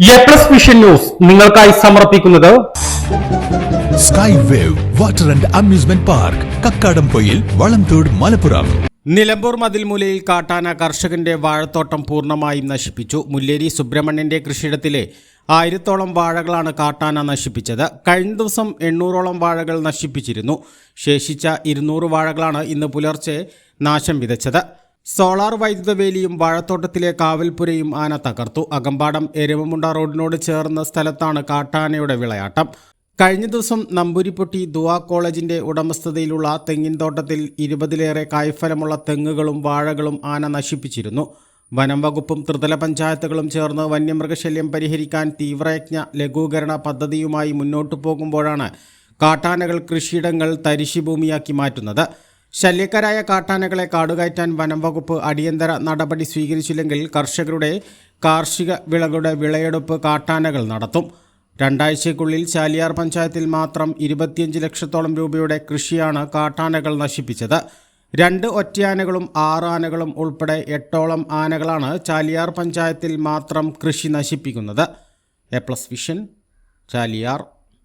A plus vision news നിങ്ങൾക്കായി സമർപ്പിക്കുന്നത് sky wave water and amusement park Kakkadampoyil Valamthode Malappuram. Nilambur മതിൽമൂലയിൽ കാട്ടാന കർഷകന്റെ വാഴത്തോട്ടം പൂർണമായും നശിപ്പിച്ചു. മുല്ലേരി സുബ്രഹ്മണ്യന്റെ കൃഷിയിടത്തിലെ ആയിരത്തോളം വാഴകളാണ് കാട്ടാന നശിപ്പിച്ചത്. കഴിഞ്ഞ ദിവസം എണ്ണൂറോളം വാഴകൾ നശിപ്പിച്ചിരുന്നു. ശേഷിച്ച ഇരുന്നൂറ് വാഴകളാണ് ഇന്ന് പുലർച്ചെ നാശം വിതച്ചത്. സോളാർ വൈദ്യുത വേലിയും വാഴത്തോട്ടത്തിലെ കാവൽപുരയും ആന തകർത്തു. അകമ്പാടം എരവമുണ്ട റോഡിനോട് ചേർന്ന സ്ഥലത്താണ് കാട്ടാനയുടെ വിളയാട്ടം. കഴിഞ്ഞ ദിവസം നമ്പൂരിപ്പൊട്ടി ദുവാ കോളേജിന്റെ ഉടമസ്ഥതയിലുള്ള തെങ്ങിൻ തോട്ടത്തിൽ ഇരുപതിലേറെ കായ്ഫലമുള്ള തെങ്ങുകളും വാഴകളും ആന നശിപ്പിച്ചിരുന്നു. വനം വകുപ്പും ത്രിതല പഞ്ചായത്തുകളും ചേർന്ന് വന്യമൃഗശല്യം പരിഹരിക്കാൻ തീവ്രയജ്ഞ ലഘൂകരണ പദ്ധതിയുമായി മുന്നോട്ടു പോകുമ്പോഴാണ് കാട്ടാനകൾ കൃഷിയിടങ്ങൾ തരിശുഭൂമിയാക്കി മാറ്റുന്നത്. ശല്യക്കാരായ കാട്ടാനകളെ കാടുകയറ്റാൻ വനം വകുപ്പ് അടിയന്തര നടപടി സ്വീകരിച്ചില്ലെങ്കിൽ കർഷകരുടെ കാർഷിക വിളകളുടെ വിളയെടുപ്പ് കാട്ടാനകൾ നടത്തും. രണ്ടാഴ്ചയ്ക്കുള്ളിൽ ചാലിയാർ പഞ്ചായത്തിൽ മാത്രം ഇരുപത്തിയഞ്ച് ലക്ഷത്തോളം രൂപയുടെ കൃഷിയാണ് കാട്ടാനകൾ നശിപ്പിച്ചത്. രണ്ട് ഒറ്റയാനകളും ആറാനകളും ഉൾപ്പെടെ എട്ടോളം ആനകളാണ് ചാലിയാർ പഞ്ചായത്തിൽ മാത്രം കൃഷി നശിപ്പിക്കുന്നത്. A plus vision Chaliyar.